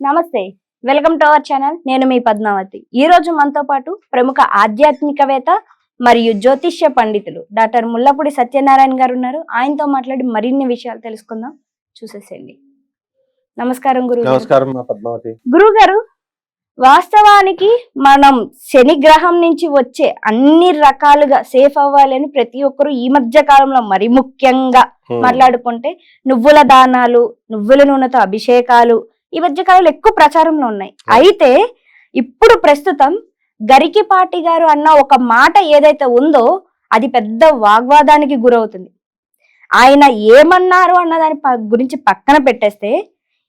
నమస్తే welcome to our channel. నేను మీ పద్మావతి. ఈ రోజు మనతో పాటు ప్రముఖ ఆధ్యాత్మికవేత్త మరియు జ్యోతిష్య పండితులు డాక్టర్ ముల్లపూడి సత్యనారాయణ గారు ఉన్నారు. ఆయనతో మాట్లాడి మరిన్ని విషయాలు తెలుసుకుందాం. చూసేసేయండి. నమస్కారం గురువు నమస్కారం పద్మావతి. గురువు గారు వాస్తవానికి మనం శని గ్రహం నుంచి వచ్చే అన్ని రకాలుగా సేఫ్ అవ్వాలని ప్రతి ఒక్కరు ఈ మధ్య కాలంలో మరి ముఖ్యంగా. మాట్లాడుకుంటే నువ్వుల దానాలు నువ్వుల నూనెతో అభిషేకాలు ఈ మధ్య కాలంలో ఎక్కువ ప్రచారంలో ఉన్నాయి. అయితే ఇప్పుడు ప్రస్తుతం గరికిపాటి గారు అన్న ఒక మాట ఏదైతే ఉందో అది పెద్ద వాగ్వాదానికి గురవుతుంది. ఆయన ఏమన్నారు అన్న దాని గురించి పక్కన పెట్టేస్తే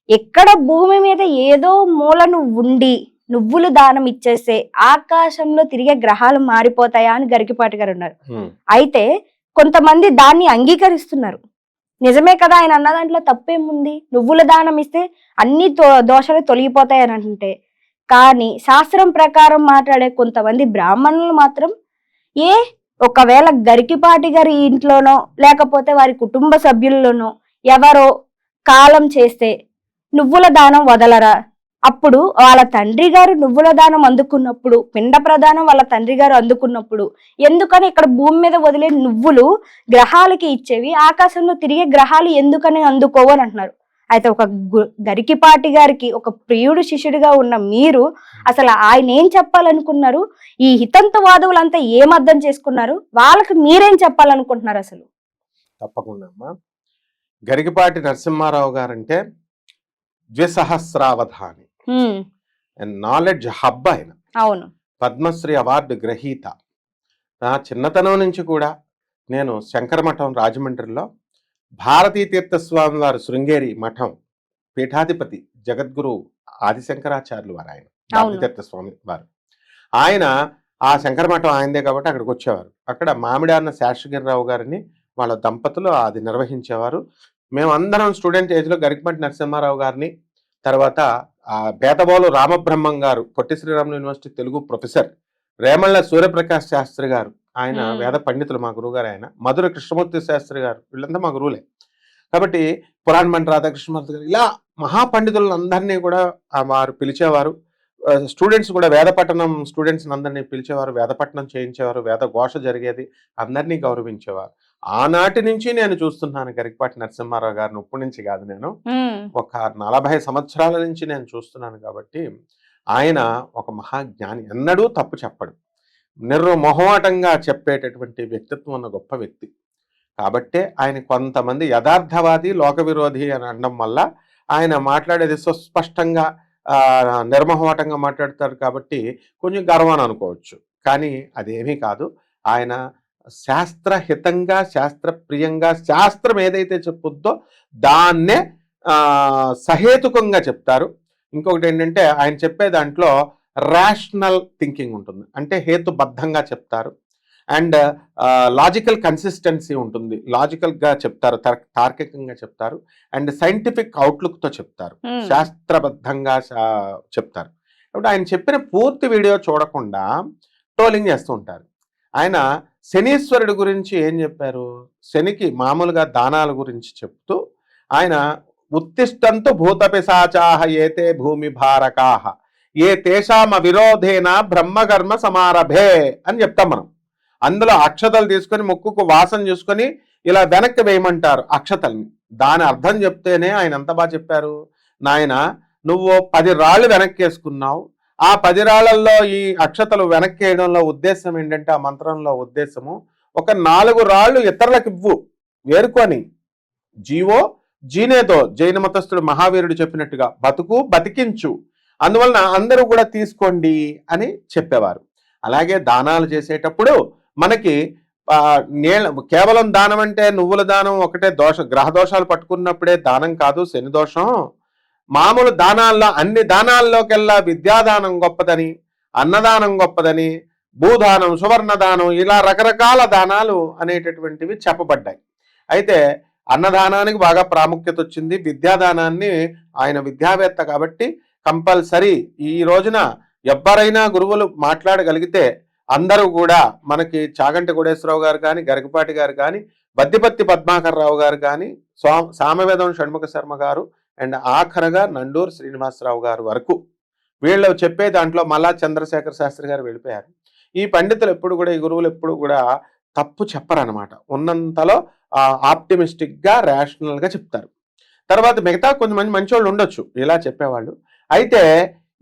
ఎక్కడ భూమి మీద ఏదో మూలను ఉండి నువ్వులు దానం ఇచ్చేస్తే ఆకాశంలో తిరిగే గ్రహాలు మారిపోతాయా అని గరికిపాటి గారు ఉన్నారు. అయితే కొంతమంది దాన్ని అంగీకరిస్తున్నారు. నిజమే కదా ఆయన అన్న దాంట్లో తప్పేముంది? నువ్వుల దానం ఇస్తే అన్ని తో- దోషాలు తొలగిపోతాయి అని అంటే కానీ శాస్త్రం ప్రకారం మాట్లాడే కొంతమంది బ్రాహ్మణులు మాత్రం ఏ ఒకవేళ గరికిపాటి గారి ఇంట్లోనో లేకపోతే వారి కుటుంబ సభ్యుల్లోనో ఎవరో కాలం చేస్తే నువ్వుల దానం వదలరా? అప్పుడు వాళ్ళ తండ్రి గారు నువ్వుల దానం అందుకున్నప్పుడు పిండ ప్రదానం వాళ్ళ తండ్రి గారు అందుకున్నప్పుడు ఎందుకని ఇక్కడ భూమి మీద వదిలే నువ్వులు గ్రహాలకి ఇచ్చేవి ఆకాశంలో తిరిగే గ్రహాలు ఎందుకని అందుకోవు అని అంటున్నారు. అయితే ఒక గరికిపాటి గారికి ఒక ప్రియుడు శిష్యుడిగా ఉన్న మీరు అసలు ఆయన ఏం చెప్పాలనుకున్నారు? ఈ హితంతవాదువులంతా ఏం అర్థం చేసుకున్నారు? వాళ్ళకి మీరేం చెప్పాలనుకుంటున్నారు అసలు? తప్పకుండా అమ్మా. గరికిపాటి నరసింహారావు గారంటే ద్విసహస్రావధాని. అండ్ నాలెడ్జ్ హబ్ ఆయన అవును. పద్మశ్రీ అవార్డు గ్రహీత. నా చిన్నతనం నుంచి కూడా నేను శంకరమఠం రాజమండ్రిలో భారతీ తీర్థస్వామి వారు శృంగేరి మఠం పీఠాధిపతి జగద్గురు ఆదిశంకరాచార్యులు వారు ఆయన. తీర్థస్వామి వారు. ఆయన ఆ శంకరమఠం ఆయనదే కాబట్టి అక్కడికి వచ్చేవారు. అక్కడ మామిడాన్న శాస్త్రగిరిరావు గారిని వాళ్ళ దంపతులు అది నిర్వహించేవారు. మేమందరం స్టూడెంట్ ఏజ్లో గరికపంటి నరసింహారావు గారిని తర్వాత ఆ బేతబోలు రామబ్రహ్మం గారు పొట్టి శ్రీరాములు యూనివర్సిటీ తెలుగు ప్రొఫెసర్ రేమళ్ళ సూర్యప్రకాష్ శాస్త్రి గారు ఆయన. వేద పండితులు మా గురువు గారు ఆయన మధుర కృష్ణమూర్తి శాస్త్రి గారు వీళ్ళంతా మా గురువులే. కాబట్టి పురాణ మంటి రాధాకృష్ణమూర్తి గారు ఇలా మహాపండితులను అందరినీ కూడా వారు పిలిచేవారు. స్టూడెంట్స్ కూడా వేద పట్టణం స్టూడెంట్స్ అందరినీ పిలిచేవారు వేద పట్టణం చేయించేవారు వేద ఘోష జరిగేది అందరినీ గౌరవించేవారు. ఆనాటి నుంచి నేను చూస్తున్నాను గరికపాటి నరసింహారావు గారిని ఇప్పటి నుంచి కాదు నేను. ఒక నలభై సంవత్సరాల నుంచి నేను చూస్తున్నాను కాబట్టి ఆయన ఒక మహాజ్ఞాని. ఎన్నడూ తప్పు చెప్పడు. నిర్మోహమాటంగా చెప్పేటటువంటి వ్యక్తిత్వం ఉన్న గొప్ప వ్యక్తి. కాబట్టే ఆయన కొంతమంది యథార్థవాది లోక విరోధి అని అనడం వల్ల ఆయన మాట్లాడేది సుస్పష్టంగా నిర్మోహమాటంగా మాట్లాడతారు కాబట్టి కొంచెం గర్వాన్ని అనుకోవచ్చు. కానీ అదేమీ కాదు. ఆయన శాస్త్రహితంగా శాస్త్రప్రియంగా శాస్త్రం ఏదైతే చెప్పుద్దో దాన్నే సహేతుకంగా చెప్తారు. ఇంకొకటి ఏంటంటే ఆయన చెప్పే దాంట్లో రేషనల్ థింకింగ్ ఉంటుంది. అంటే హేతుబద్ధంగా చెప్తారు. అండ్ లాజికల్ కన్సిస్టెన్సీ ఉంటుంది. లాజికల్గా చెప్తారు తార్- తార్కికంగా చెప్తారు. అండ్ సైంటిఫిక్ అవుట్లుక్తో చెప్తారు. శాస్త్రబద్ధంగా చెప్తారు. కాబట్టి ఆయన చెప్పిన పూర్తి వీడియో చూడకుండా ట్రోలింగ్ చేస్తూ ఉంటారు. ఆయన శనీశ్వరుడి గురించి ఏం చెప్పారు? శనికి మామూలుగా దానాల గురించి చెప్తూ ఆయన ఉత్తిష్టంతు భూతపిశాచాహ ఏతే భూమి భారకాహ ఏ తేషామ విరోధేన బ్రహ్మకర్మ సమారభే అని చెప్తాం మనం. అందులో అక్షతలు తీసుకొని ముక్కుకు వాసన చూసుకొని ఇలా వెనక్కి వేయమంటారు అక్షతల్ని. దాని అర్థం చెప్తేనే ఆయన ఎంత బాగా చెప్పారు? నాయన నువ్వు పది రాళ్ళు వెనక్కి వేసుకున్నావు ఆ పది రాళ్ళలో ఈ అక్షతలు వెనక్కి వేయడంలో ఉద్దేశం ఏంటంటే ఆ మంత్రంలో ఉద్దేశము ఒక నాలుగు రాళ్ళు ఇతరులకు ఇవ్వు వేరుకొని జీవో జీనేదో జైన మతస్థుడు మహావీరుడు చెప్పినట్టుగా బతుకు బతికించు. అందువలన అందరూ కూడా తీసుకోండి అని చెప్పేవారు. అలాగే దానాలు చేసేటప్పుడు మనకి నీళ్ళ కేవలం దానం అంటే నువ్వుల దానం ఒకటే దోష గ్రహ దోషాలు పట్టుకున్నప్పుడే దానం కాదు శని దోషం. మామూలు దానాల్లో అన్ని దానాల్లోకెల్లా విద్యాదానం గొప్పదని అన్నదానం గొప్పదని భూదానం సువర్ణదానం ఇలా రకరకాల దానాలు అనేటటువంటివి చెప్పబడ్డాయి. అయితే అన్నదానానికి బాగా ప్రాముఖ్యత వచ్చింది విద్యాదానాన్ని ఆయన విద్యావేత్త కాబట్టి కంపల్సరీ ఈ రోజున ఎవ్వరైనా గురువులు మాట్లాడగలిగితే అందరూ కూడా మనకి చాగంటి కోడేశ్వరరావు గారు కానీ గరికపాటి గారు కానీ బద్దిపత్తి పద్మాకర్ రావు గారు కానీ సా సామవేదం షణ్ముఖ శర్మ గారు అండ్ ఆఖరగా నండూరు శ్రీనివాసరావు గారు వరకు వీళ్ళు చెప్పే దాంట్లో మళ్ళా చంద్రశేఖర శాస్త్రి గారు వెళ్ళిపోయారు. ఈ పండితులు ఎప్పుడు కూడా ఈ గురువులు ఎప్పుడు కూడా తప్పు చెప్పరనమాట ఉన్నంతలో ఆప్టిమిస్టిక్గా గా చెప్తారు. తర్వాత మిగతా కొంతమంది మంచోళ్ళు ఉండొచ్చు ఇలా చెప్పేవాళ్ళు. అయితే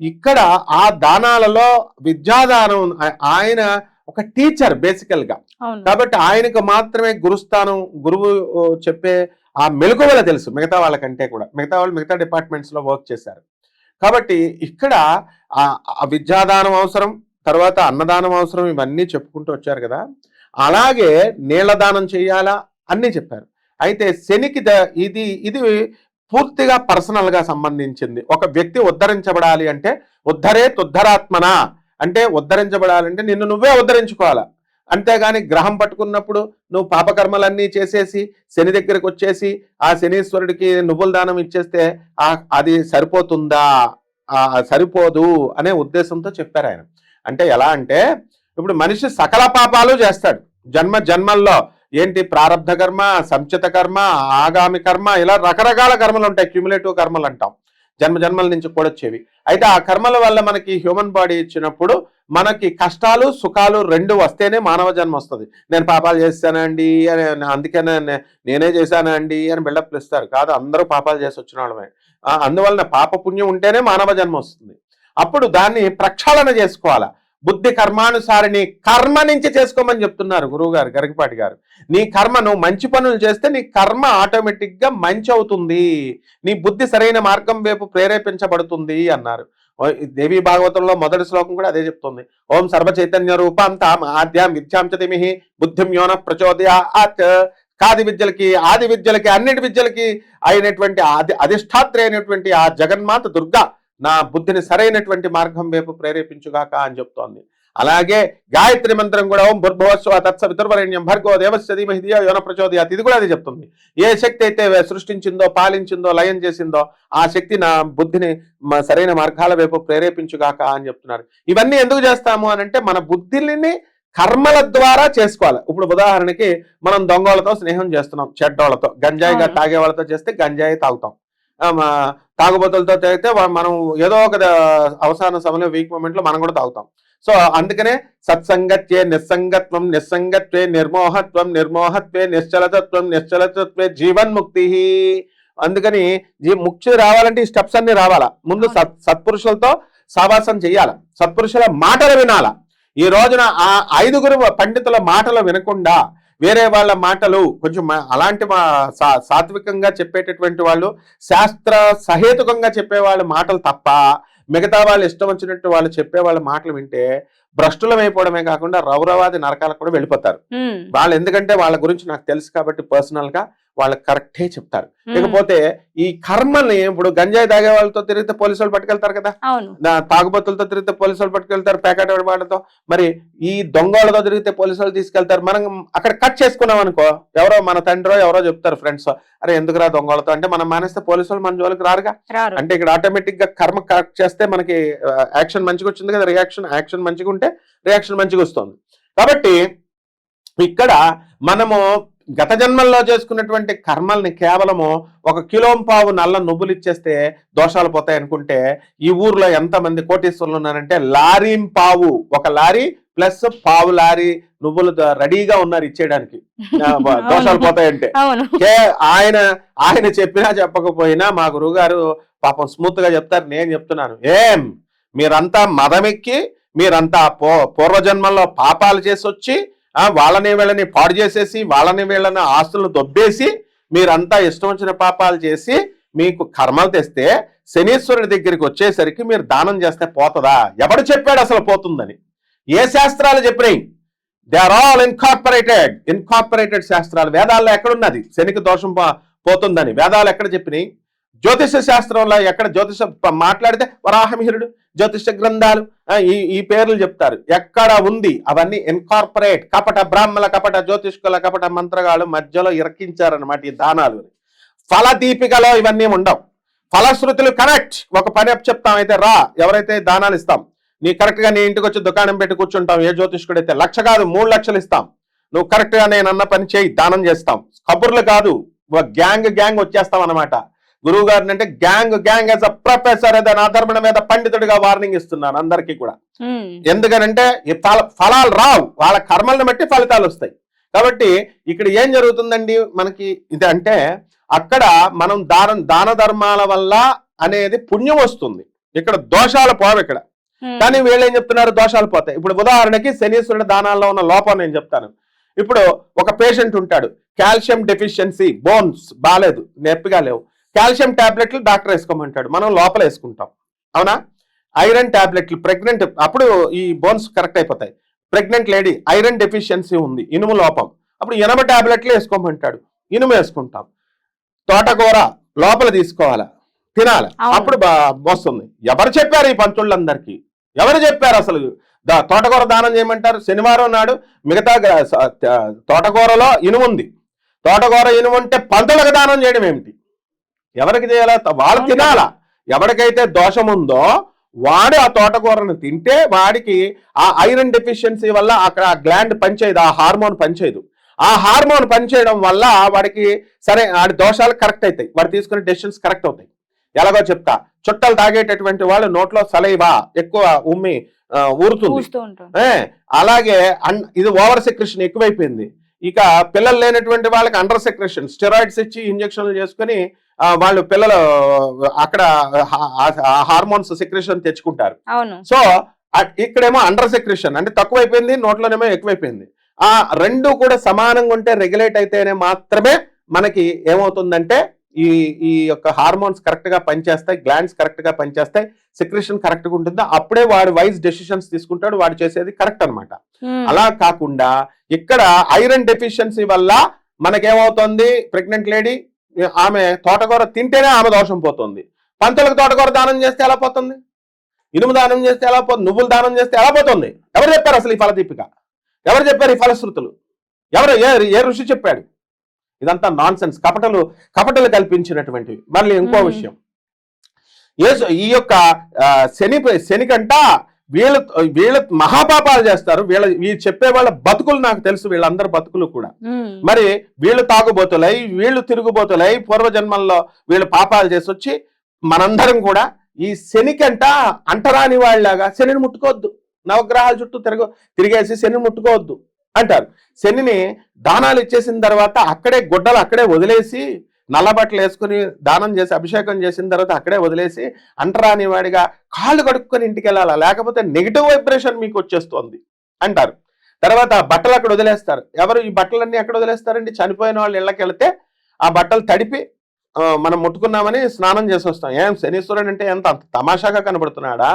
ఇక్కడ ఆ దానాలలో విద్యాదానం ఆయన ఒక టీచర్ బేసికల్గా. కాబట్టి ఆయనకు మాత్రమే గురుస్థానం గురువు చెప్పే ఆ మెలకువల తెలుసు. మిగతా వాళ్ళకంటే కూడా. మిగతా వాళ్ళు మిగతా డిపార్ట్మెంట్స్లో వర్క్ చేశారు. కాబట్టి ఇక్కడ ఆ విద్యాదానం అవసరం తర్వాత అన్నదానం అవసరం ఇవన్నీ చెప్పుకుంటూ వచ్చారు కదా. అలాగే నీళ్ళ దానం చేయాలా? అన్నీ చెప్పారు. అయితే శనికి ద- ఇది ఇది పూర్తిగా పర్సనల్గా సంబంధించింది. ఒక వ్యక్తి ఉద్ధరించబడాలి అంటే ఉద్ధరే తుద్ధరాత్మన? అంటే ఉద్ధరించబడాలంటే నిన్ను నువ్వే ఉద్ధరించుకోవాలా? అంతేగాని గ్రహం పట్టుకున్నప్పుడు నువ్వు పాపకర్మలన్నీ చేసేసి శని దగ్గరికి వచ్చేసి ఆ శనీశ్వరుడికి నువ్వుల దానం ఇచ్చేస్తే ఆ అది సరిపోతుందా? ఆ సరిపోదు అనే ఉద్దేశంతో చెప్పారు ఆయన. అంటే ఎలా అంటే ఇప్పుడు మనిషి సకల పాపాలు చేస్తాడు. జన్మ జన్మల్లో ఏంటి ప్రారంధ కర్మ సంచిత కర్మ ఆగామి కర్మ ఇలా రకరకాల కర్మలు ఉంటాయి. క్యూములేటివ్ కర్మలు అంటాం. జన్మ జన్మల నుంచి కూడా వచ్చేవి. అయితే ఆ కర్మల వల్ల మనకి హ్యూమన్ బాడీ ఇచ్చినప్పుడు మనకి కష్టాలు సుఖాలు రెండు వస్తేనే మానవ జన్మ వస్తుంది. నేను పాపాలు చేస్తానండి అని అందుకే నే- నేనే చేశానండి అని బిల్డప్లు ఇస్తారు కాదు అందరూ పాపాలు చేసి వచ్చిన వాళ్ళమే. అందువలన పాప పుణ్యం ఉంటేనే మానవ జన్మ వస్తుంది. అప్పుడు దాన్ని ప్రక్షాళన చేసుకోవాలా? బుద్ధి కర్మానుసారిని కర్మ నుంచి చేసుకోమని చెప్తున్నారు గురువు గారు గరికపాటి గారు. నీ కర్మ నువ్వు మంచి పనులు చేస్తే నీ కర్మ ఆటోమేటిక్గా మంచి అవుతుంది. నీ బుద్ధి సరైన మార్గం వైపు ప్రేరేపించబడుతుంది అన్నారు. దేవీ ఈ దేవి భాగవతంలో మొదటి శ్లోకం కూడా అదే చెప్తుంది. ఓం సర్వ చైతన్య రూపం తాం ఆద్యాం విద్యాం బుద్ధిం యోన ప్రచోదయాత్ కాది విద్యలకి ఆది విద్యలకి అన్నిటి విద్యలకి అయినటువంటి అది అధిష్టాత్రి అయినటువంటి ఆ జగన్మాత దుర్గా నా బుద్ధిని సరైనటువంటి మార్గం వైపు ప్రేరేపించుగాక అని చెప్తోంది. అలాగే గాయత్రి మంత్రం కూడా ఓం భుర్భువస్వ తత్స వితుర్వరేణ్యం భర్గో దేవస్య ధీమహి ధియో యోన ప్రచోదయాత్. ఇది కూడా అది చెప్తుంది. ఏ శక్తి అయితే సృష్టించిందో పాలించిందో లయం చేసిందో ఆ శక్తి నా బుద్ధిని సరైన మార్గాల వైపు ప్రేరేపించుగాక అని చెప్తున్నారు. ఇవన్నీ ఎందుకు చేస్తాము అని అంటే మన బుద్ధిని కర్మల ద్వారా చేసుకోవాలి. ఇప్పుడు ఉదాహరణకి మనం దొంగలతో స్నేహం చేస్తున్నాం చెడ్డోళ్ళతో. గంజాయిగా. తాగే వాళ్ళతో చేస్తే గంజాయి తాగుతాం. తాగుబోతులతో తాగితే మనం ఏదో ఒక అవసాన సమయంలో వీక్ మూమెంట్లో మనం కూడా తాగుతాం. సో అందుకనే సత్సంగత్యే నిస్సంగత్వం నిస్సంగత్వే నిర్మోహత్వం నిర్మోహత్వే నిశ్చలతత్వం నిశ్చలతత్వే జీవన్ముక్తి. అందుకని జీ ముక్తి రావాలంటే ఈ స్టెప్స్ అన్ని రావాలా? ముందు సత్ సత్పురుషులతో సావాసం చెయ్యాల సత్పురుషుల మాటలు వినాల? ఈ రోజున ఆ ఐదుగురు పండితుల మాటలు వినకుండా వేరే వాళ్ళ మాటలు కొంచెం అలాంటి మా సా- సాత్వికంగా చెప్పేటటువంటి వాళ్ళు శాస్త్ర సహేతుకంగా చెప్పే వాళ్ళ మాటలు తప్ప మిగతా వాళ్ళు ఇష్టం వచ్చినట్టు వాళ్ళు చెప్పే వాళ్ళ మాటలు వింటే భ్రష్టులం అయిపోవడమే కాకుండా రౌరవాది నరకాలకు కూడా వెళ్ళిపోతారు. వాళ్ళు ఎందుకంటే వాళ్ళ గురించి నాకు తెలుసు కాబట్టి పర్సనల్గా వాళ్ళకి కరెక్టే చెప్తారు. ఉమ్, ఇకపోతే ఈ కర్మల్ని ఇప్పుడు గంజాయి తాగే వాళ్ళతో తిరిగితే పోలీసు వాళ్ళు పట్టుకెళ్తారు కదా? తాగుబోతులతో తిరిగితే పోలీసు వాళ్ళు పట్టుకెళ్తారు ప్యాకెట్ వాళ్ళతో మరి ఈ దొంగలతో తిరిగితే పోలీసు వాళ్ళు తీసుకెళ్తారు. మనం అక్కడ కట్ చేసుకున్నాం అనుకో ఎవరో మన తండ్రో ఎవరో చెప్తారు ఫ్రెండ్స్ అరే ఎందుకురా దొంగలతో అంటే మనం మానేస్తే పోలీసు వాళ్ళు మన జోలికి రారుగా. రారు. అంటే ఇక్కడ ఆటోమేటిక్గా కర్మ కరెక్ట్ చేస్తే మనకి యాక్షన్ మంచిగా వచ్చింది కదా రియాక్షన్ యాక్షన్ మంచిగా ఉంటే రియాక్షన్ మంచిగా వస్తుంది. కాబట్టి ఇక్కడ మనము గత జన్మల్లో చేసుకున్నటువంటి కర్మల్ని కేవలము ఒక కిలోంపావు నల్ల నువ్వులు ఇచ్చేస్తే దోషాలు పోతాయి అనుకుంటే ఈ ఊర్లో ఎంతమంది కోటీశ్వరులు ఉన్నారంటే లారీంపావు ఒక లారీ ప్లస్ పావు లారీ నువ్వులు రెడీగా ఉన్నారు ఇచ్చేయడానికి. దోషాలు. పోతాయంటే. ఆయన ఆయన చెప్పినా చెప్పకపోయినా మా గురువుగారు పాపం స్మూత్గా చెప్తారు నేను చెప్తున్నాను. ఏం? మీరంతా మదమెక్కి మీరంతా పూ పూర్వజన్మల్లో పాపాలు చేసి వచ్చి వాళ్ళని వీళ్ళని పాడు చేసేసి వాళ్ళని వీళ్ళని ఆస్తులను దొబ్బేసి మీరంతా ఇష్టం వచ్చిన పాపాలు చేసి మీకు కర్మలు తెస్తే శనీశ్వరుడి దగ్గరికి వచ్చేసరికి మీరు దానం చేస్తే పోతుందా? ఎవడు చెప్పాడు అసలు పోతుందని? ఏ శాస్త్రాలు చెప్పినాయి? They are all incorporated incorporated శాస్త్రాలు. వేదాల్లో ఎక్కడున్నది? శనికి దోషం పోతుందని. వేదాలు ఎక్కడ చెప్పినాయి? జ్యోతిష శాస్త్రంలో ఎక్కడ జ్యోతిష మాట్లాడితే వరాహమిహిరుడు జ్యోతిష గ్రంథాలు ఈ ఈ పేర్లు చెప్తారు. ఎక్కడ ఉంది? అవన్నీ ఇన్కార్పొరేట్ కపట బ్రాహ్మణ కపట జ్యోతిష్కుల కపట మంత్రగాళ్ళు మధ్యలో ఇరకించారనమాట ఈ దానాలు. ఫలదీపికలో ఇవన్నీ ఉండవు. ఫలశ్రుతులు కరెక్ట్. ఒక పని అప్ చెప్తాం అయితే రా ఎవరైతే దానాలు ఇస్తాం నీ కరెక్ట్గా నీ ఇంటికి వచ్చి దుకాణం పెట్టి కూర్చుంటాం ఏ జ్యోతిష్కుడు అయితే లక్ష కాదు మూడు లక్షలు ఇస్తాం. నువ్వు కరెక్ట్గా నేను అన్న పని చేయి దానం చేస్తాం. కబుర్లు కాదు ఒక గ్యాంగ్ గ్యాంగ్ వచ్చేస్తాం అనమాట గురువు గారిని అంటే gang gang as a professor ఏదైనా అధర్మణ మీద పండితుడిగా వార్నింగ్ ఇస్తున్నాను అందరికీ కూడా. ఎందుకనంటే ఈ ఫల- ఫలాలు రావు. వాళ్ళ కర్మల్ని బట్టి ఫలితాలు వస్తాయి. కాబట్టి ఇక్కడ ఏం జరుగుతుందండి మనకి ఇది అంటే అక్కడ మనం దాన దాన ధర్మాల వల్ల అనేది పుణ్యం వస్తుంది. ఇక్కడ దోషాలు పోవు ఇక్కడ. కానీ వీళ్ళు ఏం చెప్తున్నారు? దోషాలు పోతాయి. ఇప్పుడు ఉదాహరణకి శనీశ్వరుడు దానాల్లో ఉన్న లోపం నేను చెప్తాను. ఇప్పుడు ఒక పేషెంట్ ఉంటాడు. కాల్షియం డెఫిషియన్సీ బోన్స్ బాగాలేదు నొప్పిగా లేవు. కాల్షియం టాబ్లెట్లు డాక్టర్ వేసుకోమంటాడు. మనం లోపల వేసుకుంటాం. అవునా? ఐరన్ టాబ్లెట్లు ప్రెగ్నెంట్ అప్పుడు ఈ బోన్స్ కరెక్ట్ అయిపోతాయి. ప్రెగ్నెంట్ లేడీ ఐరన్ డెఫిషియన్సీ ఉంది. ఇనుము లోపం. అప్పుడు ఎనభ టాబ్లెట్లు వేసుకోమంటాడు. ఇనుము వేసుకుంటాం. తోటకూర లోపల తీసుకోవాలా? తినాలి. అప్పుడు బా- వస్తుంది. ఎవరు చెప్పారు ఈ పంతుళ్ళందరికీ ఎవరు చెప్పారు అసలు? దా- తోటకూర దానం చేయమంటారు? శనివారం నాడు మిగతా తోటకూరలో ఇనుము ఉంది. తోటకూర ఇనుము ఉంటే పంతులకు దానం చేయడం ఏమిటి? ఎవరికి చేయాలా? వాళ్ళు. తినాలా? ఎవరికైతే దోషం ఉందో వాడు ఆ తోటకూరను తింటే వాడికి ఆ ఐరన్ డెఫిషియన్సీ వల్ల అక్కడ ఆ గ్లాండ్ పనిచేయదు ఆ హార్మోన్ పనిచేయదు. ఆ హార్మోన్ పనిచేయడం వల్ల వాడికి సరే వాడి దోషాలు కరెక్ట్ అవుతాయి వాడు తీసుకునే డెసిషన్స్ కరెక్ట్ అవుతాయి. ఎలాగో చెప్తా చుట్టలు తాగేటటువంటి వాళ్ళు నోట్లో సలైవా ఎక్కువ ఉమ్మి ఊరుతుంది. అలాగే ఇది ఓవర్ సెక్రెషన్ ఎక్కువైపోయింది. ఇక పిల్లలు లేనటువంటి వాళ్ళకి అండర్ సెక్రెషన్ స్టెరాయిడ్స్ ఇచ్చి ఇంజక్షన్లు చేసుకుని వాళ్ళు పిల్లలు అక్కడ హార్మోన్స్ సెక్రెషన్ తెచ్చుకుంటారు. సో ఇక్కడేమో అండర్ సెక్రెషన్ అంటే తక్కువైపోయింది నోట్లోనేమో ఎక్కువైపోయింది. ఆ రెండు కూడా సమానంగా ఉంటే రెగ్యులేట్ అయితేనే మాత్రమే మనకి ఏమవుతుందంటే ఈ ఈ యొక్క హార్మోన్స్ కరెక్ట్గా పనిచేస్తాయి గ్లాండ్స్ కరెక్ట్గా పనిచేస్తాయి సెక్రెషన్ కరెక్ట్గా ఉంటుంది. అప్పుడే వాడు వైజ్ డెసిషన్స్ తీసుకుంటాడు వాడు చేసేది కరెక్ట్ అన్నమాట. ఉమ్, అలా కాకుండా ఇక్కడ ఐరన్ డెఫిషియన్సీ వల్ల మనకేమవుతుంది ప్రెగ్నెంట్ లేడీ ఆమె తోటకూర తింటేనే ఆమె దోషం పోతుంది. పంతులకు తోటకూర దానం చేస్తే ఎలా పోతుంది? ఇనుము దానం చేస్తే ఎలా పోతుంది నువ్వులు దానం చేస్తే ఎలా పోతుంది? ఎవరు చెప్పారు అసలు ఈ ఫలదీపిక? ఎవరు చెప్పారు ఈ ఫలశ్రుతులు? ఎవరు ఏ ఏ ఋషి చెప్పాడు? ఇదంతా నాన్ సెన్స్ కపటలు కపటలు కల్పించినటువంటివి మళ్ళీ ఇంకో. విషయం. యేసు ఈ యొక్క శని శనికంట వీళ్ళు వీళ్ళ మహాపాపాలు చేస్తారు. వీళ్ళ వీళ్ళు చెప్పే వాళ్ళ బతుకులు నాకు తెలుసు వీళ్ళందరి బతుకులు కూడా. మరి వీళ్ళు తాగుబోతులై వీళ్ళు తిరుగుబోతులై పూర్వజన్మల్లో వీళ్ళు పాపాలు చేసి వచ్చి మనందరం కూడా ఈ శనికంట అంటరాని వాళ్ళలాగా శనిని ముట్టుకోవద్దు. నవగ్రహాల చుట్టూ తిరగ తిరిగేసి శనిని ముట్టుకోవద్దు అంటారు. శనిని దానాలు ఇచ్చేసిన తర్వాత అక్కడే గుడ్డలు అక్కడే వదిలేసి నల్ల బట్టలు వేసుకుని దానం చేసి అభిషేకం చేసిన తర్వాత అక్కడే వదిలేసి అంటరాని వాడిగా కాళ్ళు కడుక్కొని ఇంటికి వెళ్ళాలా? లేకపోతే నెగిటివ్ వైబ్రేషన్ మీకు వచ్చేస్తుంది అంటారు. తర్వాత బట్టలు అక్కడ వదిలేస్తారు. ఎవరు ఈ బట్టలన్నీ ఎక్కడ వదిలేస్తారండి? చనిపోయిన వాళ్ళు ఇళ్ళకి వెళితే ఆ బట్టలు తడిపి మనం ముట్టుకున్నామని స్నానం చేసి వస్తాం. ఏం శనీశ్వరుడు అంటే ఎంత అంత తమాషాగా కనబడుతున్నాడా?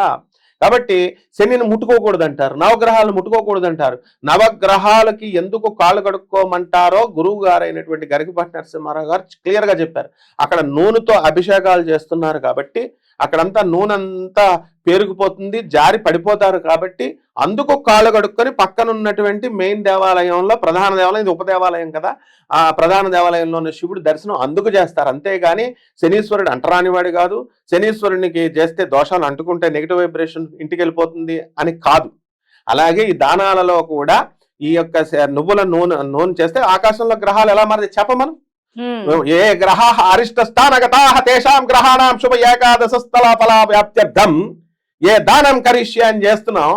కాబట్టి శనిని ముట్టుకోకూడదు అంటారు నవగ్రహాలను ముట్టుకోకూడదు అంటారు నవగ్రహాలకి ఎందుకు కాళ్ళు కడుక్కోమంటారో గురువు గారైనటువంటి అయినటువంటి గరికపాటి నరసింహారావు గారు క్లియర్గా చెప్పారు. అక్కడ నూనెతో అభిషేకాలు చేస్తున్నారు కాబట్టి అక్కడంతా నూనె అంతా పేరుకుపోతుంది జారి పడిపోతారు కాబట్టి అందుకు కాళ్ళు కడుక్కొని పక్కన ఉన్నటువంటి మెయిన్ దేవాలయంలో ప్రధాన దేవాలయం ఇది ఉపదేవాలయం కదా ఆ ప్రధాన దేవాలయంలో ఉన్న శివుడు దర్శనం అందుకు చేస్తారు. అంతేగాని శనీశ్వరుడు అంటరానివాడు కాదు శనీశ్వరునికి చేస్తే దోషాలు అంటుకుంటే నెగిటివ్ వైబ్రేషన్ ఇంటికి వెళ్ళిపోతుంది అని కాదు. అలాగే ఈ దానాలలో కూడా ఈ యొక్క నువ్వుల నూనె నూనె చేస్తే ఆకాశంలో గ్రహాలు ఎలా మారితే చెప్పమను ఏ గ్రహ అరిష్ట స్థానగతా తేషాం గ్రహాణం శుభ ఏకాదశ స్థల ఫలా వ్యాప్త్యర్థం ఏ దానం కరిష్య అని చేస్తున్నాం?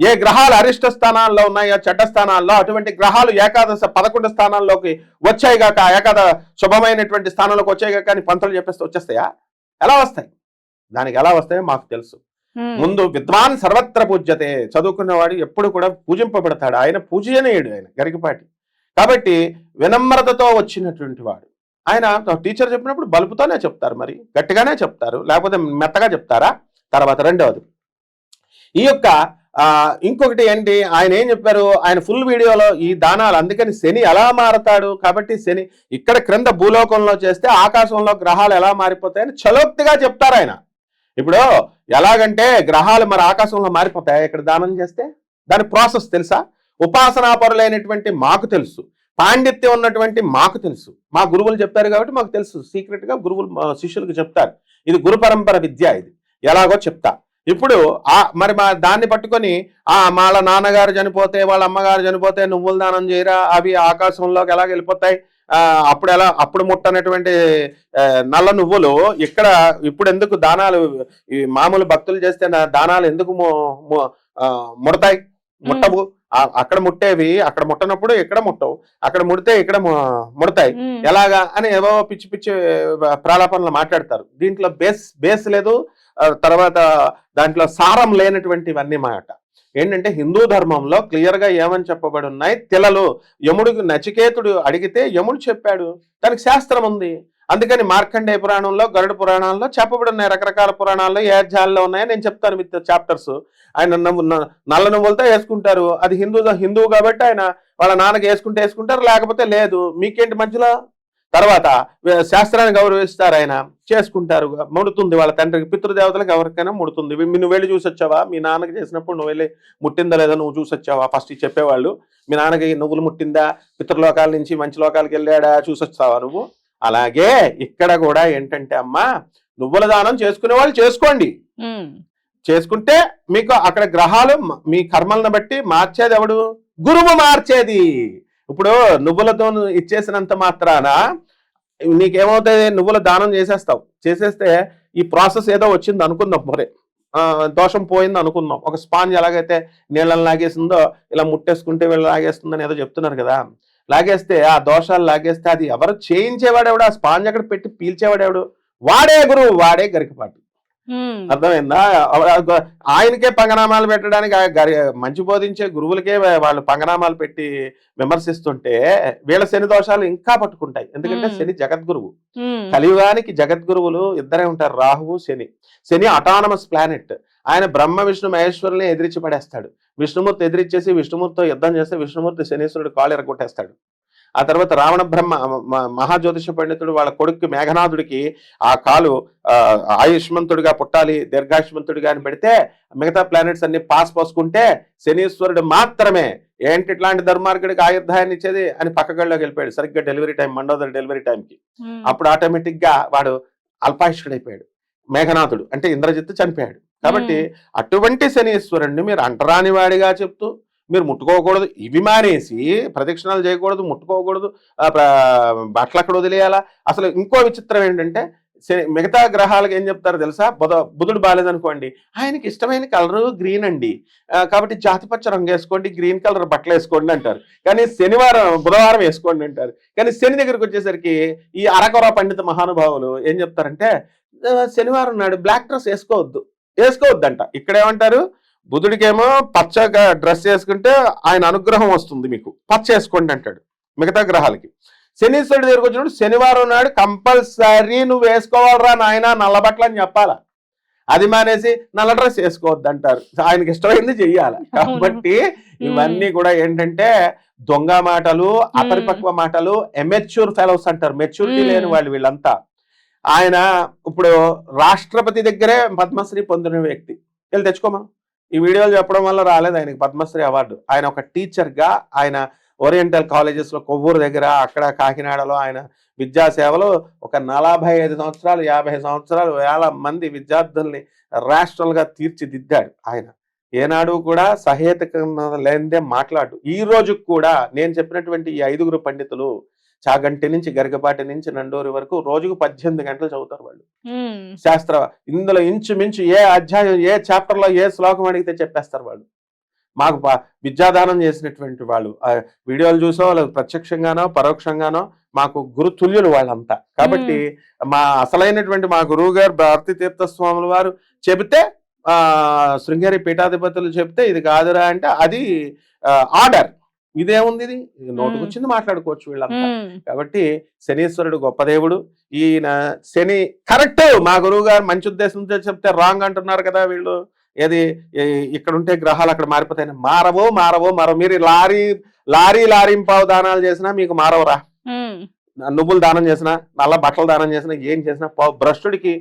ఏ గ్రహాలు అరిష్ట స్థానాల్లో ఉన్నాయో చెడ్డ స్థానాల్లో అటువంటి గ్రహాలు ఏకాదశ పదకొండు స్థానాల్లోకి వచ్చాయి గాక ఏకాద శుభమైనటువంటి స్థానంలోకి వచ్చాయి గాక అని పంతులు చెప్పేస్తే వచ్చేస్తాయా? ఎలా వస్తాయి? దానికి ఎలా వస్తాయో మాకు తెలుసు. ముందు విద్వాన్ సర్వత్ర పూజ్యతే చదువుకున్నవాడు ఎప్పుడు కూడా పూజింపబడతాడు. ఆయన పూజనీయుడు ఆయన గరికపాటి. కాబట్టి వినమ్రతతో వచ్చినటువంటి వాడు. ఆయన టీచర్ చెప్పినప్పుడు బలుపుతోనే చెప్తారు మరి గట్టిగానే చెప్తారు లేకపోతే మెత్తగా చెప్తారా? తర్వాత రెండవది. ఈ యొక్క ఇంకొకటి ఏంటి? ఆయన ఏం చెప్పారు? ఆయన ఫుల్ వీడియోలో ఈ దానాలు అందుకని శని ఎలా మారతాడు? కాబట్టి శని ఇక్కడ క్రింద భూలోకంలో చేస్తే ఆకాశంలో గ్రహాలు ఎలా మారిపోతాయని చలోక్తిగా చెప్తారు ఆయన. ఇప్పుడు ఎలాగంటే గ్రహాలు మరి ఆకాశంలో మారిపోతాయి ఇక్కడ దానం చేస్తే? దాని ప్రాసెస్ తెలుసా? ఉపాసనాపరులైనటువంటి మాకు తెలుసు. పాండిత్యం ఉన్నటువంటి మాకు తెలుసు. మా గురువులు చెప్పారు కాబట్టి మాకు తెలుసు. సీక్రెట్గా గురువులు శిష్యులకు చెప్తారు. ఇది గురు పరంపర విద్య ఇది. ఎలాగో చెప్తా. ఇప్పుడు ఆ మరి మా దాన్ని పట్టుకొని ఆ వాళ్ళ నాన్నగారు చనిపోతే వాళ్ళ అమ్మగారు చనిపోతే నువ్వులు దానం చేయరా? అవి ఆకాశంలోకి ఎలాగ వెళ్ళిపోతాయి? ఆ, అప్పుడు ఎలా అప్పుడు ముట్టనటువంటి నల్ల నువ్వులు ఇక్కడ ఇప్పుడు ఎందుకు దానాలు ఈ మామూలు భక్తులు చేస్తే దానాలు ఎందుకు ముడతాయి? ముట్టవు. అక్కడ ముట్టేవి అక్కడ ముట్టనప్పుడు ఇక్కడ ముట్టవు. అక్కడ ముడితే ఇక్కడ ముడతాయి. ఎలాగా అని ఏవో పిచ్చి పిచ్చి ప్రాలాపనలు మాట్లాడతారు. దీంట్లో బేస్ బేస్ లేదు. తర్వాత దాంట్లో సారం లేనటువంటివన్నీ మాట ఏంటంటే హిందూ ధర్మంలో క్లియర్గా ఏమని చెప్పబడి ఉన్నాయి? తిలలు. యముడికి నచికేతుడు అడిగితే యముడు చెప్పాడు. దానికి శాస్త్రం ఉంది. అందుకని మార్కండేయ పురాణంలో గరుడ పురాణాల్లో చెప్పబడి ఉన్నాయి. రకరకాల పురాణాల్లో ఏ అధ్యాయాల్లో ఉన్నాయో నేను చెప్తాను విత్ చాప్టర్స్ ఆయన నవ్వు- న- నల్ల నువ్వులతో వేసుకుంటారు. అది హిందూ హిందువు కాబట్టి ఆయన వాళ్ళ నాన్నకి వేసుకుంటే వేసుకుంటారు. లేకపోతే లేదు. మీకేంటి మధ్యలో? తర్వాత శాస్త్రాన్ని గౌరవిస్తారు ఆయన. చేసుకుంటారు. ముడుతుంది వాళ్ళ తండ్రికి పితృదేవతలకు ఎవరికైనా ముడుతుంది. నువ్వు వెళ్ళి చూసొచ్చావా? మీ నాన్నకి చేసినప్పుడు నువ్వు వెళ్ళి ముట్టిందా లేదా నువ్వు చూసొచ్చావా? ఫస్ట్ చెప్పేవాళ్ళు. మీ నాన్నకి నువ్వులు ముట్టిందా? పితృలోకాల నుంచి మంచి లోకాలకి వెళ్ళాడా? చూసొచ్చావా నువ్వు? అలాగే ఇక్కడ కూడా ఏంటంటే అమ్మా నువ్వుల దానం చేసుకునే వాళ్ళు చేసుకోండి. చేసుకుంటే మీకు అక్కడ గ్రహాలు మీ కర్మలను బట్టి మార్చేది ఎవడు? గురువు మార్చేది. ఇప్పుడు నువ్వులతో ఇచ్చేసినంత మాత్రాన నీకేమవుతుంది? నువ్వుల దానం చేసేస్తావు. చేసేస్తే ఈ ప్రాసెస్ ఏదో వచ్చింది అనుకుందాం మరి. దోషం పోయింది అనుకుందాం. ఒక స్పాంజ్ ఎలాగైతే నీళ్ళని లాగేసిందో ఇలా ముట్టేసుకుంటే వీళ్ళు లాగేస్తుందని ఏదో చెప్తున్నారు కదా. లాగేస్తే ఆ దోషాలు లాగేస్తే అది ఎవరు చేయించేవాడెవడు? ఆ స్పాంజ్ అక్కడ పెట్టి పీల్చేవాడెవడు? వాడే గురువు వాడే గరికపాటు. అర్థమైందా? ఆయనకే పంగనామాలు పెట్టడానికి మంచి బోధించే గురువులకే వాళ్ళు పంగనామాలు పెట్టి విమర్శిస్తుంటే వీళ్ళ శని దోషాలు ఇంకా పట్టుకుంటాయి. ఎందుకంటే. శని జగద్గురువు. కలియుగానికి జగద్గురువులు ఇద్దరే ఉంటారు రాహువు శని. శని అటానమస్ ప్లానెట్ ఆయన బ్రహ్మ విష్ణు మహేశ్వరుని ఎదిరించి పడేస్తాడు. విష్ణుమూర్తి ఎదిరించేసి విష్ణుమూర్తితో యుద్ధం చేస్తే విష్ణుమూర్తి శనీశ్వరుడు కాలు ఎరగొట్టేస్తాడు. ఆ తర్వాత రావణ బ్రహ్మ మహాజ్యోతిష పండితుడు వాళ్ళ కొడుకు మేఘనాథుడికి ఆ కాలు ఆయుష్మంతుడిగా పుట్టాలి దీర్ఘాయుష్మంతుడిగా అని పెడితే మిగతా ప్లానెట్స్ అన్ని పాస్ పోసుకుంటే శనీశ్వరుడు మాత్రమే ఏంటి ఇట్లాంటి ధర్మార్గుడికి ఆయుర్దాయాన్ని ఇచ్చేది అని పక్కగడిలోకి వెళ్ళిపోయాడు. సరిగ్గా డెలివరీ టైం మండోదరి డెలివరీ టైంకి. అప్పుడు ఆటోమేటిక్గా వాడు అల్పాయుష్కుడైపోయాడు. మేఘనాథుడు అంటే ఇంద్రజిత్తు చనిపోయాడు. కాబట్టి అటువంటి శనీశ్వరుణ్ణి మీరు అంటరాని వాడిగా చెప్తూ మీరు ముట్టుకోకూడదు. ఇవి మానేసి ప్రదక్షిణాలు చేయకూడదు ముట్టుకోకూడదు. బట్టలు అక్కడ వదిలేయాలా? అసలు ఇంకో విచిత్రం ఏంటంటే మిగతా గ్రహాలకు ఏం చెప్తారో తెలుసా? బుధ బుధుడు బాగాలేదనుకోండి ఆయనకి ఇష్టమైన కలరు గ్రీన్ అండి. కాబట్టి కాబట్టి జాతిపచ్చ రంగు వేసుకోండి గ్రీన్ కలర్ బట్టలు వేసుకోండి అంటారు. కానీ శనివారం బుధవారం వేసుకోండి అంటారు. కానీ శని దగ్గరికి వచ్చేసరికి ఈ అరకొర పండిత మహానుభావులు ఏం చెప్తారంటే శనివారం నాడు బ్లాక్ డ్రెస్ వేసుకోవద్దు. వేసుకోవద్దంట. ఇక్కడ ఏమంటారు బుధుడికేమో పచ్చగా డ్రెస్ వేసుకుంటే ఆయన అనుగ్రహం వస్తుంది మీకు. పచ్చ వేసుకోండి అంటాడు. మిగతా గ్రహాలకి. శనీశ్వరుడి దగ్గరకు వచ్చినప్పుడు శనివారం నాడు కంపల్సరీ నువ్వు వేసుకోవాలరా నాయన నల్ల బట్టలు అని చెప్పాలా? అది మానేసి నల్ల డ్రెస్ వేసుకోవద్దు అంటారు. ఆయనకి ఇష్టమైంది చెయ్యాలి. కాబట్టి ఇవన్నీ కూడా ఏంటంటే దొంగ మాటలు అపరిపక్వ మాటలు ఎమెచ్యూర్ ఫెలోస్ అంటారు. మెచ్యూరిటీ. లేని వాళ్ళు వీళ్ళంతా. ఆయన ఇప్పుడు రాష్ట్రపతి దగ్గరే పద్మశ్రీ పొందిన వ్యక్తి. వెళ్ళి తెచ్చుకోమా? ఈ వీడియోలు చెప్పడం వల్ల రాలేదు. ఆయనకి పద్మశ్రీ అవార్డు. ఆయన ఒక టీచర్గా ఆయన ఓరియంటల్ కాలేజెస్లో కొవ్వూరు దగ్గర అక్కడ కాకినాడలో ఆయన విద్యా సేవలు ఒక నలభై ఐదు సంవత్సరాలు యాభై సంవత్సరాలు వేల మంది విద్యార్థుల్ని రాష్ట్రాలుగా తీర్చిదిద్దాడు ఆయన. ఏనాడు కూడా సహేతుకంగా లేనిదే మాట్లాడు. ఈ రోజు కూడా నేను చెప్పినటువంటి ఈ ఐదుగురు పండితులు చాగంటి నుంచి గరికపాటి నుంచి నండూరి వరకు రోజుకు పద్దెనిమిది గంటలు చదువుతారు వాళ్ళు. శాస్త్ర ఇందులో ఇంచుమించు ఏ అధ్యాయం ఏ చాప్టర్లో ఏ శ్లోకం అడిగితే చెప్పేస్తారు వాళ్ళు. మాకు విద్యాదానం చేసినటువంటి వాళ్ళు ఆ వీడియోలు చూసో వాళ్ళు ప్రత్యక్షంగానో పరోక్షంగానో మాకు గురుతుల్యులు వాళ్ళంతా. కాబట్టి మా అసలైనటువంటి మా గురువు గారు భారతీ తీర్థ స్వాముల వారు చెబితే ఆ శృంగేరి పీఠాధిపతులు చెప్తే ఇది కాదురా అంటే అది ఆర్డర్. ఇదేముంది ఇది? నోటుకు మ్మ్. వచ్చింది మాట్లాడుకోవచ్చు వీళ్ళంతా. కాబట్టి శనీశ్వరుడు గొప్ప దేవుడు. ఈయన శని కరెక్ట్ మా గురువు గారు మంచి ఉద్దేశంతో చెప్తే రాంగ్ అంటున్నారు కదా వీళ్ళు. ఏది? ఇక్కడ ఉంటే గ్రహాలు అక్కడ మారిపోతాయి మారవో మారవో మారవు. మీరు లారీ లారీ లారింపావు దానాలు చేసినా మీకు మారవరా. నువ్వులు దానం చేసినా నల్ల బట్టలు దానం చేసినా ఏం చేసినా భ్రష్టుడికి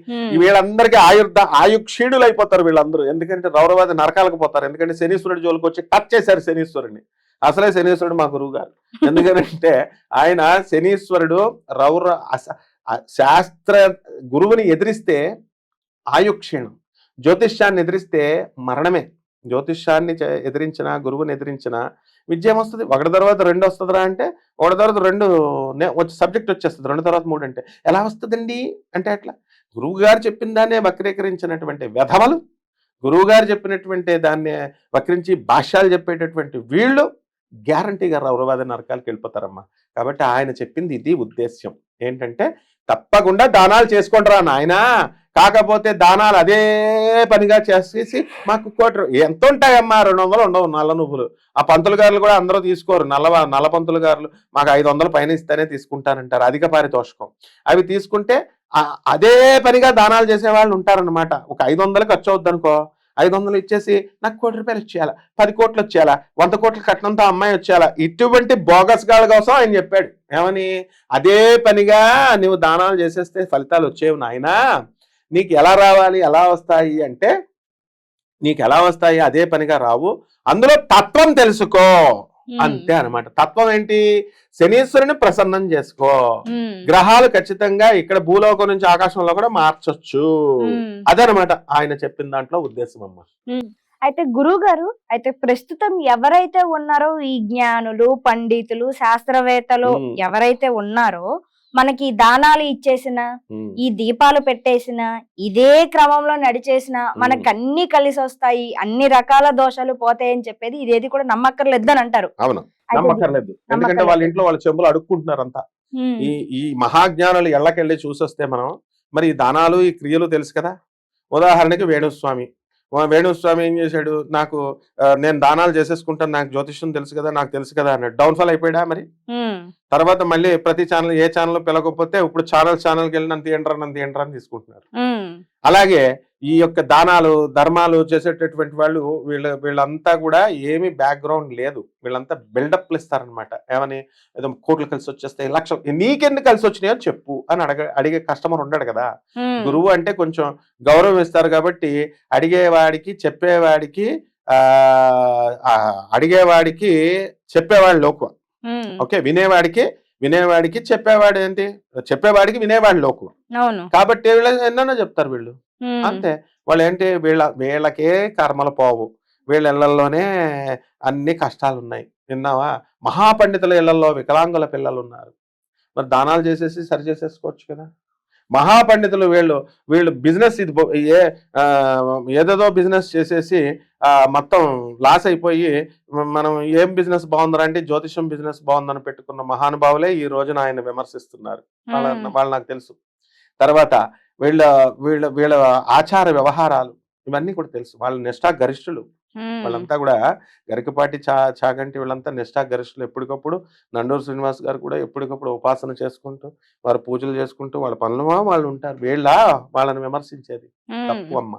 వీళ్ళందరికీ ఆయుర్ద ఆయుక్షీణులు అయిపోతారు వీళ్ళందరూ. ఎందుకంటే రౌరవాది నరకాలకు పోతారు. ఎందుకంటే శనీశ్వరుడి జోలికి వచ్చి టచ్ చేశారు శనీశ్వరుడిని. అసలే శనీశ్వరుడు మా గురువు గారు ఎందుకంటే ఆయన శనీశ్వరుడు రౌర శాస్త్ర గురువుని ఎదిరిస్తే ఆయుక్షీణం. జ్యోతిష్యాన్ని ఎదిరిస్తే మరణమే. జ్యోతిష్యాన్ని ఎదిరించిన గురువుని ఎదిరించిన విద్య ఏమొస్తుంది ఒకటి తర్వాత రెండు వస్తుందిరా అంటే ఒకటి తర్వాత రెండు సబ్జెక్ట్ వచ్చేస్తుంది. రెండు తర్వాత మూడు అంటే ఎలా వస్తుందండి? అంటే అట్లా గురువు గారు చెప్పిన దాన్నే వక్రీకరించినటువంటి వ్యధమలు గురువుగారు చెప్పినటువంటి దాన్ని వక్రించి భాష్యాలు చెప్పేటటువంటి వీళ్ళు గ్యారంటీగా రౌరవాద నరకాలకు వెళ్ళిపోతారమ్మా. కాబట్టి ఆయన చెప్పింది ఇది ఉద్దేశ్యం. ఏంటంటే తప్పకుండా దానాలు చేసుకుంటారా నాయనా. కాకపోతే దానాలు అదే పనిగా చేసేసి మాకు కోటి ఎంత ఉంటాయమ్మా? రెండు వందలు ఉండవు నల్ల నువ్వులు. ఆ పంతులు గారులు కూడా అందరూ తీసుకోరు. నల్ల నల్ల పంతులు గారులు మాకు ఐదు వందలు పైన ఇస్తేనే తీసుకుంటానంటారు. అధిక పారితోషికం. అవి తీసుకుంటే అదే పనిగా దానాలు చేసే వాళ్ళు ఉంటారన్నమాట. ఒక ఐదు వందలు ఖర్చు అవుద్ది అనుకో ఐదు వందలు ఇచ్చేసి నాకు కోటి రూపాయలు ఇచ్చేయాలా? పది కోట్లు వచ్చేయాలా? వంద కోట్ల కట్నంతో అమ్మాయి వచ్చేయాలా? ఇటువంటి బోగస్ గాళ్ళ కోసం ఆయన చెప్పాడు. ఏమని? అదే పనిగా నువ్వు దానాలు చేసేస్తే ఫలితాలు వచ్చేవి నాయనా. నీకు ఎలా రావాలి? ఎలా వస్తాయి? అంటే నీకు ఎలా వస్తాయి? అదే పనిగా రావు. అందులో తత్వం తెలుసుకో. అంతే అన్నమాట. తత్వం ఏంటి? శనీశ్వరుని ప్రసన్నం చేసుకో. గ్రహాలు ఖచ్చితంగా ఇక్కడ భూలోకం నుంచి ఆకాశంలో కూడా మార్చొచ్చు. అదనమాట ఆయన చెప్పిన దాంట్లో ఉద్దేశం అమ్మ. అయితే గురువు గారు అయితే ప్రస్తుతం ఎవరైతే ఉన్నారో ఈ జ్ఞానులు పండితులు శాస్త్రవేత్తలు. ఎవరైతే ఉన్నారో మనకి దానాలు ఇచ్చేసిన. ఈ దీపాలు పెట్టేసిన ఇదే క్రమంలో నడిచేసిన మనకు అన్ని కలిసి వస్తాయి. అన్ని రకాల దోషాలు పోతాయని చెప్పేది ఇదేది కూడా నమ్మక్కర్లేదు అని అంటారు. అవును. అయితే నమ్మకర్లేదు ఎందుకంటే. వాళ్ళ ఇంట్లో వాళ్ళ చెంబులు అడుక్కుంటున్నారు అంతా. ఈ ఈ మహాజ్ఞానులు ఎళ్ళకెళ్ళి చూసొస్తే మనం మరి ఈ దానాలు ఈ క్రియలు తెలుసు కదా? ఉదాహరణకి వేణుస్వామి. వేణుస్వామి ఏం చేశాడు నాకు నేను దానాలు చేసేసుకుంటాను నాకు జ్యోతిష్యం తెలుసు కదా నాకు తెలుసు కదా అన్నాడు డౌన్ఫాల్ అయిపోయాడా మరి. తర్వాత మళ్ళీ ప్రతి ఛానల్ ఏ ఛానల్ పిలవకపోతే ఇప్పుడు ఛానల్ ఛానల్కి వెళ్ళి నన్ను తీయండి నన్ను తీయండి అని తీసుకుంటున్నారు. అలాగే ఈ యొక్క దానాలు ధర్మాలు చేసేటటువంటి వాళ్ళు వీళ్ళ వీళ్ళంతా కూడా ఏమీ బ్యాక్గ్రౌండ్ లేదు. వీళ్ళంతా బిల్డప్లు ఇస్తారనమాట ఏమని? ఏదో కోట్లు కలిసి వచ్చేస్తాయి లక్షలు. నీకెందుకు కలిసి వచ్చినాయో చెప్పు అని అడగ అడిగే కస్టమర్ ఉండడు కదా. గురువు అంటే కొంచెం గౌరవం ఇస్తారు కాబట్టి అడిగేవాడికి చెప్పేవాడికి ఆ అడిగేవాడికి చెప్పేవాడు లోకువ. ఓకే? వినేవాడికి వినేవాడికి చెప్పేవాడు ఏంటి చెప్పేవాడికి వినేవాడు లోకువ. కాబట్టి ఎన్నో చెప్తారు వీళ్ళు. అంతే. వాళ్ళు ఏంటి వీళ్ళ వీళ్ళకే కర్మలు పోవు. వీళ్ళ ఇళ్ళలోనే అన్ని కష్టాలు ఉన్నాయి విన్నావా? మహాపండితుల ఇళ్ళలో వికలాంగుల పిల్లలు ఉన్నారు మరి దానాలు చేసేసి సరి చేసేసుకోవచ్చు కదా. మహాపండితులు వీళ్ళు వీళ్ళు బిజినెస్ ఇది ఏ ఆ, ఏదేదో బిజినెస్ చేసేసి ఆ, మొత్తం లాస్ అయిపోయి మనం ఏం బిజినెస్ బాగుందరా అంటే జ్యోతిషం బిజినెస్ బాగుందని పెట్టుకున్న మహానుభావులే ఈ రోజున ఆయన విమర్శిస్తున్నారు. వాళ్ళ. వాళ్ళు నాకు తెలుసు. తర్వాత వీళ్ళ వీళ్ళ వీళ్ళ ఆచార వ్యవహారాలు ఇవన్నీ కూడా తెలుసు వాళ్ళ నిష్ఠా గరిష్ఠులు. వాళ్ళంతా కూడా గరికపాటి చా చాగంటి వీళ్ళంతా నిష్ఠా గరిష్ఠులు ఎప్పటికప్పుడు నండూరు శ్రీనివాస్ గారు కూడా ఎప్పటికప్పుడు ఉపాసన చేసుకుంటూ వారు పూజలు చేసుకుంటూ వాళ్ళ పనులు వాళ్ళు ఉంటారు వీళ్ళ వాళ్ళని విమర్శించేది. తప్పు అమ్మ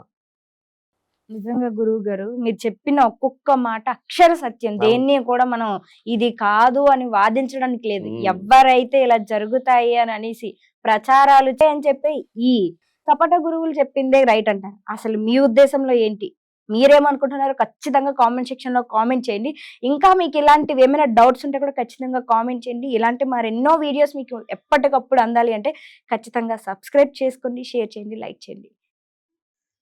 నిజంగా గురువు గారు మీరు చెప్పిన ఒక్కొక్క మాట అక్షర సత్యం. దేన్ని కూడా మనం ఇది కాదు అని వాదించడానికి లేదు. ఎవరైతే ఇలా జరుగుతాయి అని అనేసి ప్రచారాలు చే- అని చెప్పి ఈ కపట గురువులు చెప్పిందే రైట్ అంటారు అసలు మీ ఉద్దేశంలో ఏంటి? మీరేమనుకుంటున్నారో ఖచ్చితంగా కామెంట్ సెక్షన్లో కామెంట్ చేయండి. ఇంకా మీకు ఇలాంటివి ఏమైనా డౌట్స్ ఉంటే కూడా ఖచ్చితంగా కామెంట్ చేయండి. ఇలాంటి మరెన్నో వీడియోస్ మీకు ఎప్పటికప్పుడు అందాలి అంటే ఖచ్చితంగా సబ్స్క్రైబ్ చేసుకోండి షేర్ చేయండి లైక్ చేయండి.